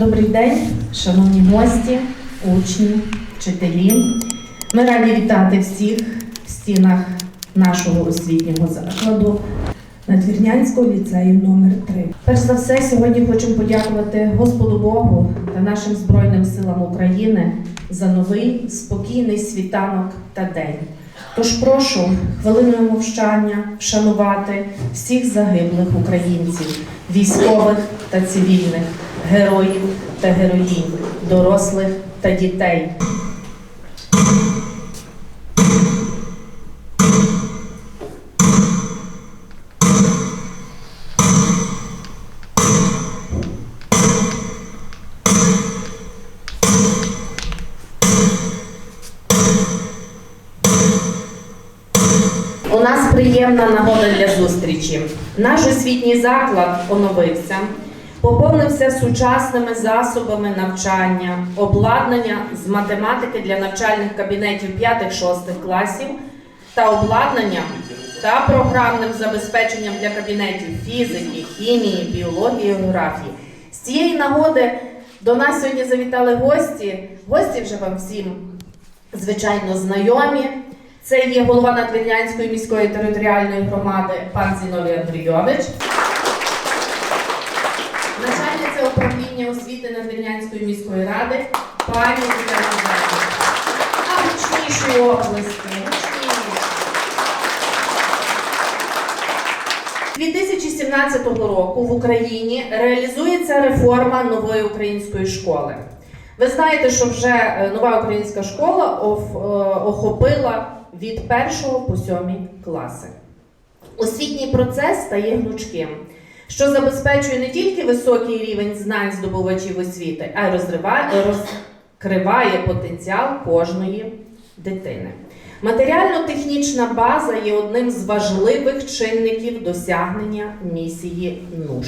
Добрий день, шановні гості, учні, вчителі. Ми раді вітати всіх в стінах нашого освітнього закладу Надвірнянського ліцею номер 3 Перш за все, сьогодні хочемо подякувати Господу Богу та нашим Збройним силам України за новий спокійний світанок та день. Тож прошу хвилиною мовчання вшанувати всіх загиблих українців, військових та цивільних, героїв та героїнь, дорослих та дітей. У нас приємна нагода для зустрічі. Наш освітній заклад оновився, поповнився сучасними засобами навчання, обладнання з математики для навчальних кабінетів 5-6 класів та обладнанням та програмним забезпеченням для кабінетів фізики, хімії, біології, географії. З цієї нагоди до нас сьогодні завітали гості. Гості вже вам всім звичайно знайомі. Це є голова Надвірнянської міської територіальної громади пан Зіновій Андрійович, начальниця управління освіти Надвірнянської міської ради пані Тетяна. А гучніші області, гучніші. 2017 року в Україні реалізується реформа нової української школи. Ви знаєте, що вже е, нова українська школа е, охопила від 1 по 7 класи. Освітній процес стає гнучким, що забезпечує не тільки високий рівень знань здобувачів освіти, а й розкриває потенціал кожної дитини. Матеріально-технічна база є одним з важливих чинників досягнення місії НУШ.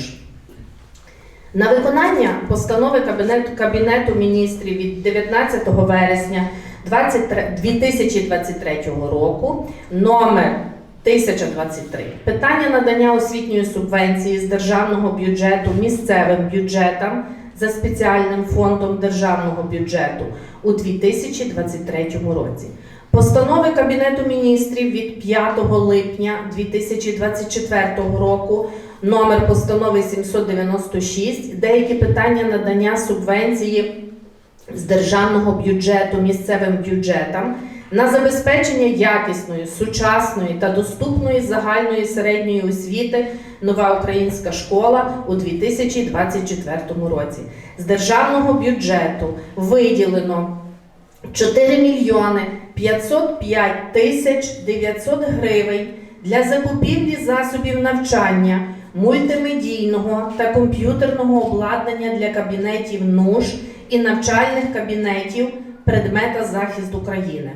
На виконання постанови Кабінету, Кабінету міністрів від 19 вересня 23 2023 року номер 1023 питання надання освітньої субвенції з державного бюджету місцевим бюджетам за спеціальним фондом державного бюджету у 2023 році. Постанови Кабінету міністрів від 5 липня 2024 року номер постанови 796 деякі питання надання субвенції з державного бюджету місцевим бюджетам на забезпечення якісної, сучасної та доступної загальної середньої освіти нова українська школа у 2024 році. З державного бюджету виділено 4 мільйони 505 тисяч 900 гривень для закупівлі засобів навчання, мультимедійного та комп'ютерного обладнання для кабінетів НУШ і навчальних кабінетів предмета захист України.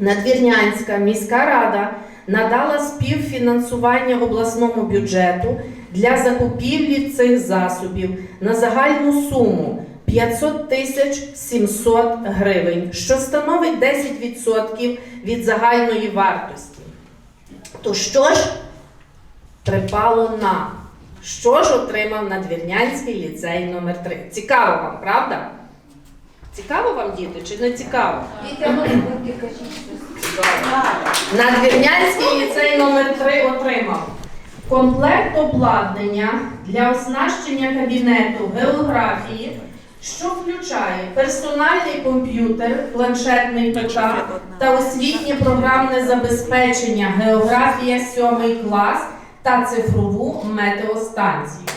Надвірнянська міська рада надала співфінансування обласному бюджету для закупівлі цих засобів на загальну суму 500 тисяч 700 гривень, що становить 10% від загальної вартості. То що ж припало нам? Що ж отримав Надвірнянський ліцей номер 3 Цікаво вам, правда? Цікаво вам, діти, чи не цікаво? Надвірнянський ліцей номер 3 отримав комплект обладнання для оснащення кабінету географії, що включає персональний комп'ютер, планшетний ПК та освітнє програмне забезпечення географія 7 клас та цифрову метеостанцію.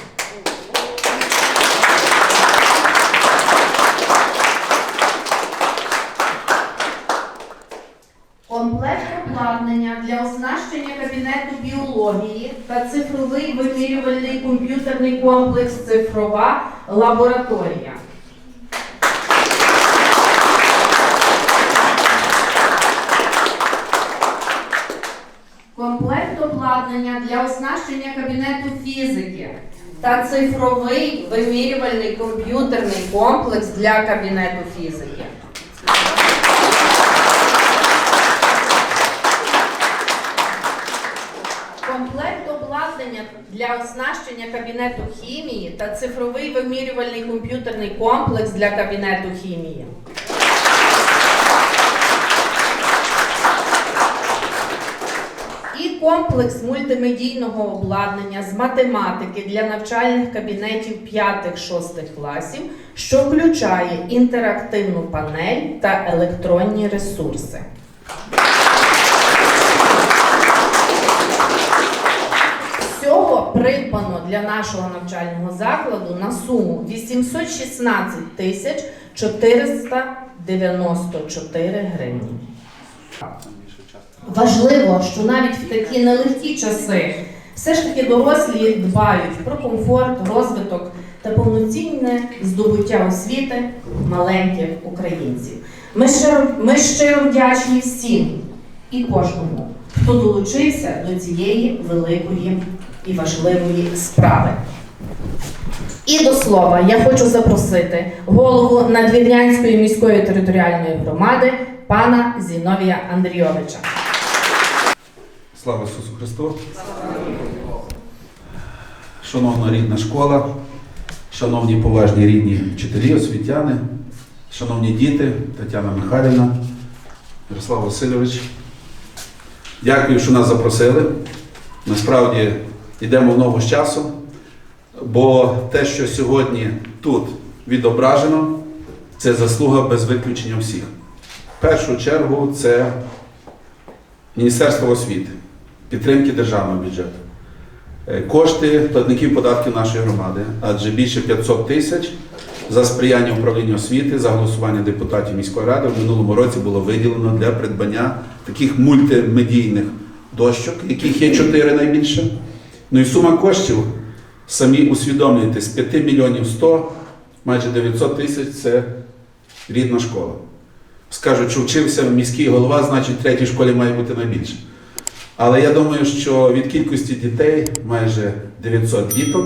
Комплект обладнання для оснащення кабінету біології та цифровий вимірювальний комп'ютерний комплекс Цифрова лабораторія. Комплект обладнання для оснащення кабінету фізики та цифровий вимірювальний комп'ютерний комплекс для кабінету фізики. Комплект обладнання обладнання для оснащення кабінету хімії та цифровий вимірювальний комп'ютерний комплекс для кабінету хімії. І комплекс мультимедійного обладнання з математики для навчальних кабінетів 5-6 класів, що включає інтерактивну панель та електронні ресурси. Придбано для нашого навчального закладу на суму 816 тисяч 494 гривні. Важливо, що навіть в такі нелегкі часи все ж таки дорослі дбають про комфорт, розвиток та повноцінне здобуття освіти маленьких українців. Ми щиро, ми щиро вдячні всім і кожному, хто долучився до цієї великої і важливої справи. І до слова, я хочу запросити голову Надвірнянської міської територіальної громади пана Зіновія Андрійовича. Слава Ісусу Христу! Шановна рідна школа, шановні поважні рідні вчителі, освітяни, шановні діти, Тетяна Михайлівна, Ярослав Васильович. Дякую, що нас запросили. Насправді йдемо в ногу з часом, бо те, що сьогодні тут відображено, це заслуга без виключення всіх. В першу чергу це Міністерство освіти, підтримки державного бюджету, Е, кошти платників податків нашої громади, адже більше 500 тисяч за сприяння управління освіти, за голосування депутатів міської ради в минулому році було виділено для придбання таких мультимедійних дощок, яких є чотири найбільше. Ну і сума коштів, самі усвідомлюєте, з 5 мільйонів 100, майже 900 тисяч це рідна школа. Скажуть, що вчився міський голова, значить в третій школі має бути найбільше. Але я думаю, що від кількості дітей, майже 900 діток,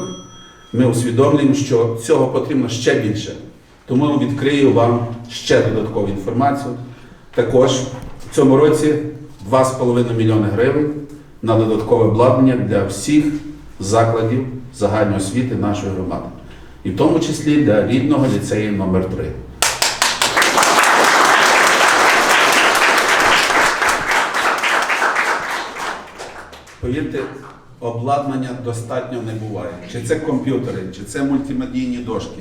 ми усвідомлюємо, що цього потрібно ще більше. Тому відкрию вам ще додаткову інформацію. Також в цьому році 2,5 мільйони гривень на додаткове обладнання для всіх закладів загальної освіти нашої громади. І в тому числі для рідного ліцею номер 3 Повірте, обладнання достатньо не буває. Чи це комп'ютери, чи це мультимедійні дошки.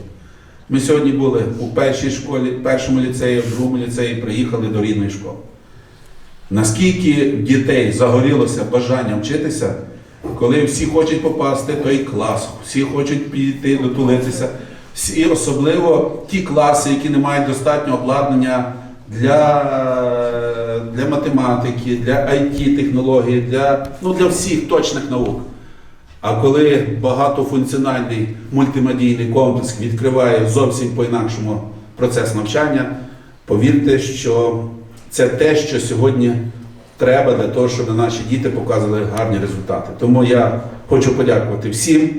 Ми сьогодні були у першій школі, першому ліцеї, в другому ліцеї, приїхали до рідної школи. Наскільки дітей загорілося бажанням вчитися, коли всі хочуть попасти в той клас, всі хочуть піти дотулитися, всі, особливо ті класи, які не мають достатнього обладнання для, для математики, для IT-технологій, для, ну, для всіх точних наук. А коли багатофункціональний мультимедійний комплекс відкриває зовсім по-інакшому процес навчання, повірте, що це те, що сьогодні треба для того, щоб наші діти показували гарні результати. Тому я хочу подякувати всім.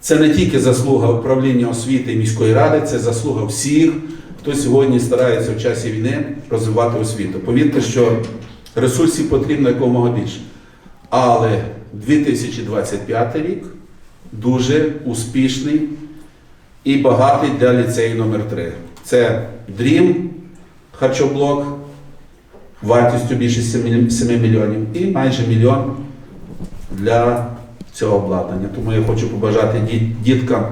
Це не тільки заслуга управління освіти і міської ради, це заслуга всіх, хто сьогодні старається в часі війни розвивати освіту. Повірте, що ресурсів потрібно якомога більше. Але 2025 рік дуже успішний і багатий для ліцею номер 3 Це Dream харчоблок вартістю більше 7 7 мільйонів і майже мільйон для цього обладнання. Тому я хочу побажати діт- діткам,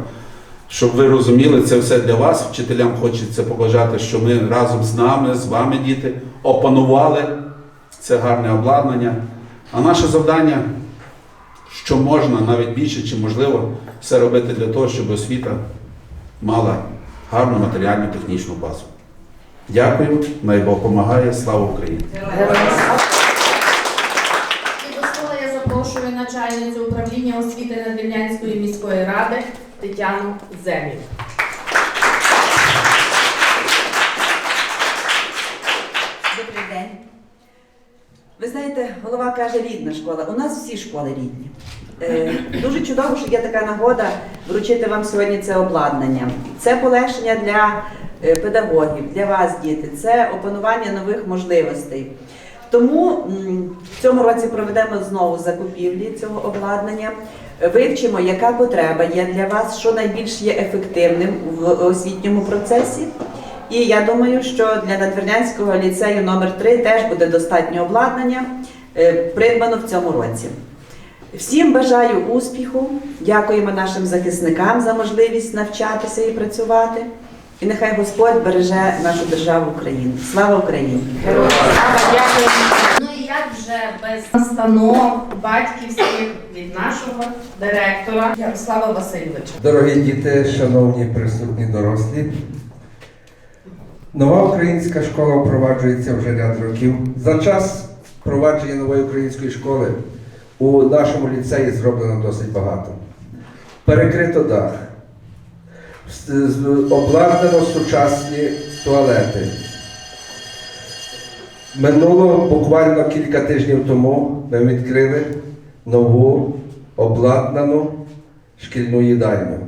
щоб ви розуміли, це все для вас. Вчителям хочеться побажати, що ми разом з нами, з вами, діти, опанували це гарне обладнання. А наше завдання, що можна навіть більше, чи можливо, все робити для того, щоб освіта мала гарну матеріальну технічну базу. Дякую, най Бог допомагає. Слава Україні! І до слова я запрошую начальницю управління освіти Надвірнянської міської ради Тетяну Земів. Добрий день. Ви знаєте, голова каже рідна школа. У нас всі школи рідні. Е, дуже чудово, що є така нагода вручити вам сьогодні це обладнання. Це полегшення для педагогів, для вас, діти, це опанування нових можливостей. Тому в цьому році проведемо знову закупівлі цього обладнання. Вивчимо, яка потреба є для вас, що найбільш є ефективним в освітньому процесі. І я думаю, що для Надвірнянського ліцею номер 3 теж буде достатньо обладнання, е, придбано в цьому році. Всім бажаю успіху, дякуємо нашим захисникам за можливість навчатися і працювати. І нехай Господь береже нашу державу Україну. Слава Україні! Слава. Ну і як вже без настанов батьківських від нашого директора Ярослава Васильовича. Дорогі діти, шановні присутні дорослі, нова українська школа впроваджується вже ряд років. За час впровадження нової української школи у нашому ліцеї зроблено досить багато. Перекрито дах, обладнано сучасні туалети. Минуло буквально кілька тижнів тому ми відкрили нову обладнану шкільну їдальню.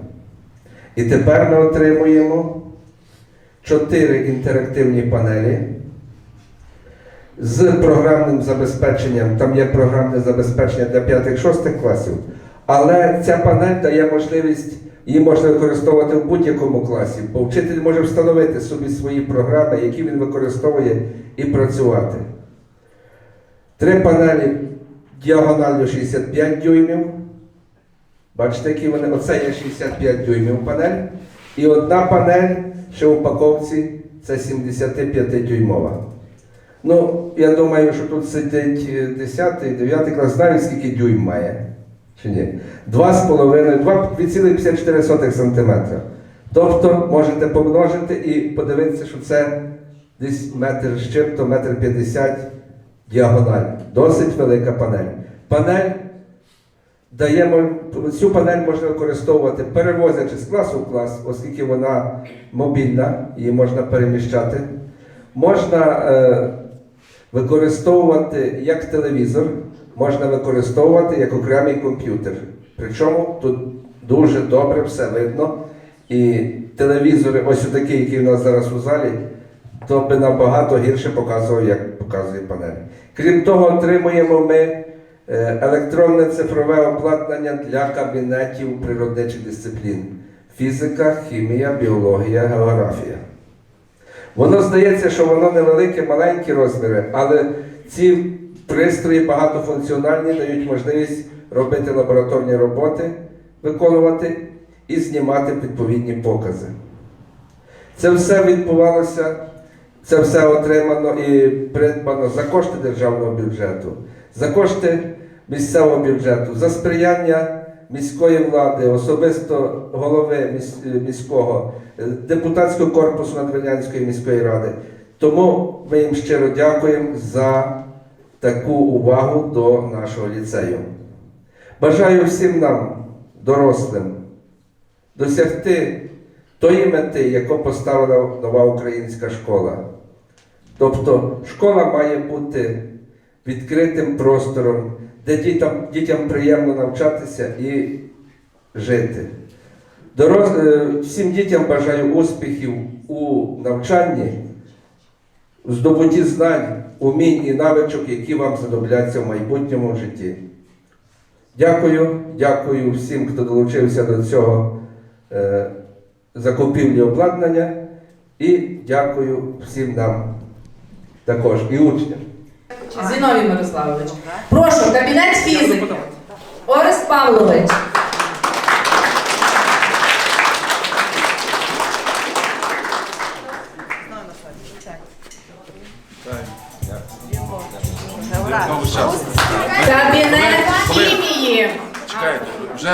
І тепер ми отримуємо чотири інтерактивні панелі з програмним забезпеченням. Там є програмне забезпечення для 5-6 класів, але ця панель дає можливість, її можна використовувати в будь-якому класі, бо вчитель може встановити собі свої програми, які він використовує, і працювати. Три панелі діагонально 65 дюймів. Бачите, які вони? Оце є 65 дюймів панель. І одна панель, що в упаковці, це 75 дюймова. Ну, я думаю, що тут сидить е, 10 9 клас, знають, скільки дюйм має. Чи ні? 2,5, 2,54 см. Тобто можете помножити і подивитися, що це десь метр з чим-то, метр 50 діагональ. Досить велика панель. Панель даємо цю панель можна використовувати, перевозячи з класу в клас, оскільки вона мобільна, її можна переміщати. Можна е, використовувати як телевізор, можна використовувати як окремий комп'ютер. Причому тут дуже добре все видно. І телевізори, ось такий, який у нас зараз у залі, то би набагато гірше показував, як показує панель. Крім того, отримуємо ми е, електронне цифрове обладнання для кабінетів природничих дисциплін: фізика, хімія, біологія, географія. Воно здається, що воно невелике, маленькі розміри, але ці пристрої багатофункціональні дають можливість робити лабораторні роботи, виконувати і знімати відповідні покази. Це все відбувалося, це все отримано і придбано за кошти державного бюджету, за кошти місцевого бюджету, за сприяння міської влади, особисто голови міського, е, депутатського корпусу Надвірнянської міської ради. Тому ми їм щиро дякуємо за таку увагу до нашого ліцею. Бажаю всім нам, дорослим, досягти тої мети, яку поставила нова українська школа. Тобто школа має бути відкритим простором, де дітям, дітям приємно навчатися і жити. Дорос... е, Всім дітям бажаю успіхів у навчанні, у здобутті знань, умінь і навичок, які вам знадобляться в майбутньому житті. Дякую, дякую всім, хто долучився до цього е, закупівлі обладнання, і дякую всім нам також і учням. Зіновій Мирославович. Прошу, кабінет фізики. Орест Павлович.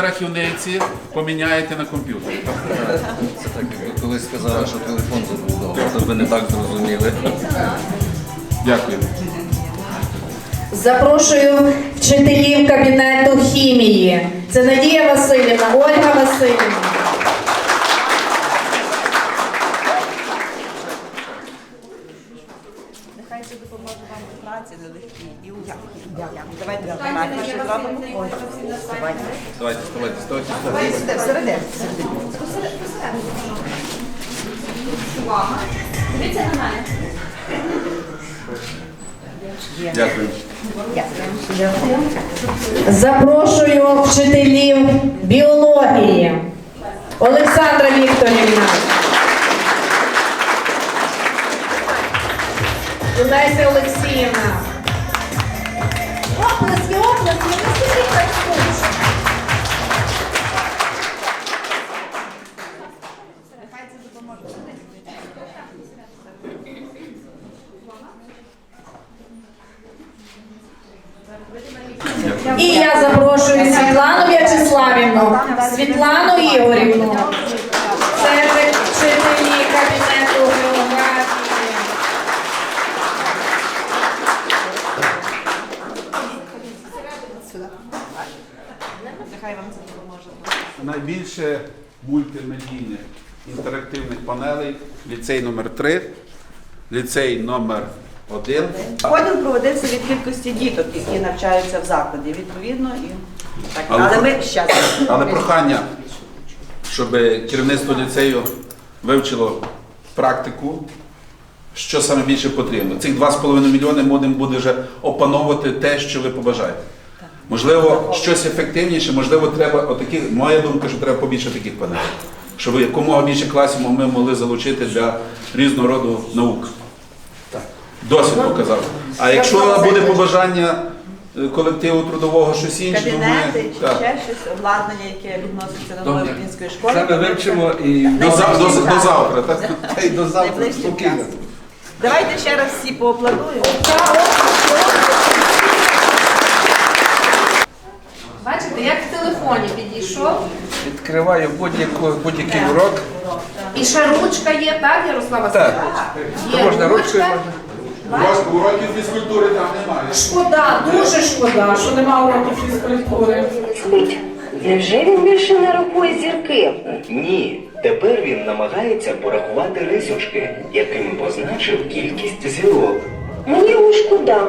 Рахівниці поміняєте на комп'ютер. Це так, як ви колись сказали, що телефон забув вдома, то ви не так зрозуміли. Дякую. Запрошую вчителів кабінету хімії. Це Надія Васильівна, Ольга Васильівна. Нехай це допоможе вам у праці нелегкій і у Дякую. Давайте автоматно ще зробимо. Ой, давайте. Давайте, вставайте, ставайте. Сюди, всередину. Дивіться на мене. Дякую. Запрошую вчителів біології. Олександра Вікторівна. Леся Олексіївна. Оплески, оплески, не сидіть так скучно. І я запрошую Світлану В'ячеславівну, Світлану Ігорівну. Це вчителі кабінету географії. Найбільше мультимедійних інтерактивних панелей ліцей номер 3 ліцей номер 1 Поділ проводився від кількості діток, які навчаються в закладі. Відповідно, і так. Але Але ми щас. Але прохання, щоб керівництво ліцею вивчило практику, що саме більше потрібно. Цих 2,5 мільйони можемо буде вже опановувати те, що ви побажаєте. Можливо, щось ефективніше, можливо, треба отакі, моя думка, що треба побільше таких панелей. Щоб якомога більше класів ми могли залучити для різного роду наук. Досвід показав. А якщо буде побажання колективу трудового щось інше, Кабінети ми чи так. ще щось, обладнання, яке відноситься до нової української школи. Саме вивчимо і До, до, Найближчим до завтра, так? Та й до завтра спокійно. Давайте ще раз всі поаплодуємо. Бачите, як в телефоні підійшов. відкриваю будь-яку- будь-який урок. І ще ручка є, так, Ярослава Так. Є можна ручкою, ручка. Можна. Урок- Уроків фізкультури там немає. Шкода, дуже шкода, що нема уроків фізкультури. Невже він більше не рахує зірки? Ні, тепер він намагається порахувати рисочки, якими позначив кількість зірок. Мені його шкода.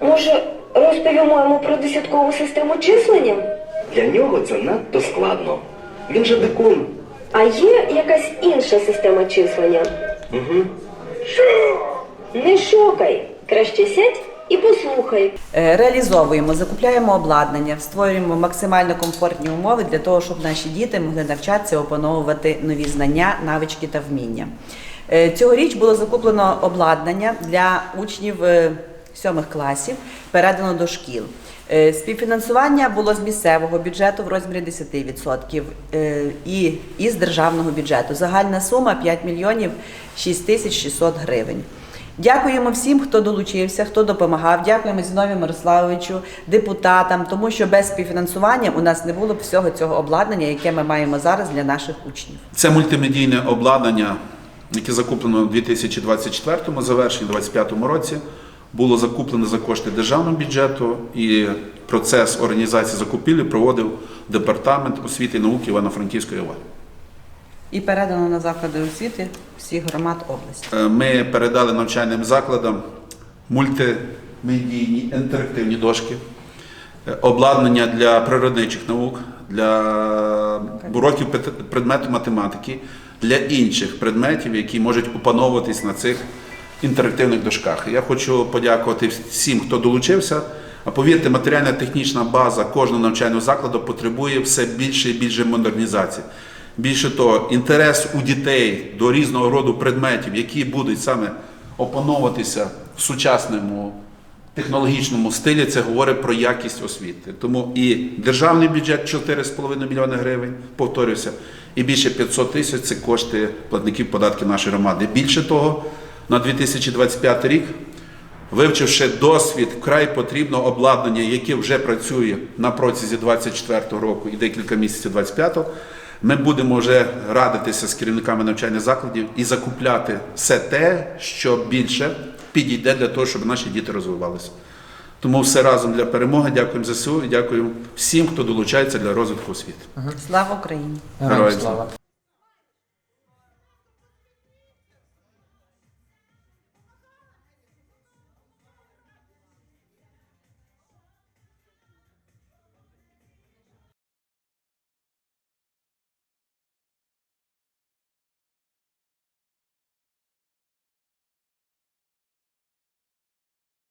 Може, розповімо йому про десяткову систему числення? Для нього це надто складно. Він же дикун. А є якась інша система числення? Угу. Не шокай. Краще сядь і послухай. Е, Реалізовуємо, закупляємо обладнання, створюємо максимально комфортні умови для того, щоб наші діти могли навчатися опановувати нові знання, навички та вміння. Е, Цьогоріч було закуплено обладнання для учнів е, сьомих класів, передано до шкіл. Співфінансування було з місцевого бюджету в розмірі 10% е, і із державного бюджету. Загальна сума 5 мільйонів 6 тисяч 600 гривень. Дякуємо всім, хто долучився, хто допомагав. Дякуємо Зіновію Мирославовичу, депутатам, тому що без співфінансування у нас не було б всього цього обладнання, яке ми маємо зараз для наших учнів. Це мультимедійне обладнання, яке закуплено у 2024 завершенні, 2025 році. Було закуплено за кошти державного бюджету і процес організації закупівлі проводив департамент освіти і науки Івано-Франківської ОВА. І передано на заклади освіти всіх громад області. Е, Ми передали навчальним закладам мультимедійні інтерактивні дошки, е, обладнання для природничих наук, для уроків предмету математики, для інших предметів, які можуть опановуватись на цих інтерактивних дошках. Я хочу подякувати всім, хто долучився. А повірте, матеріальна технічна база кожного навчального закладу потребує все більше і більше модернізації. Більше того, інтерес у дітей до різного роду предметів, які будуть саме опановуватися в сучасному технологічному стилі, це говорить про якість освіти. Тому і державний бюджет 4,5 мільйони гривень, повторюся, і більше 500 тисяч це кошти платників податків нашої громади. Більше того, на 2025 рік Вивчивши досвід вкрай потрібного обладнання, яке вже працює на протязі 24 року і декілька місяців 25-го, ми будемо вже радитися з керівниками навчальних закладів і закупляти все те, що більше підійде для того, щоб наші діти розвивалися. Тому все разом для перемоги. Дякуємо ЗСУ і дякую всім, хто долучається для розвитку освіти. Слава Україні! Героям слава!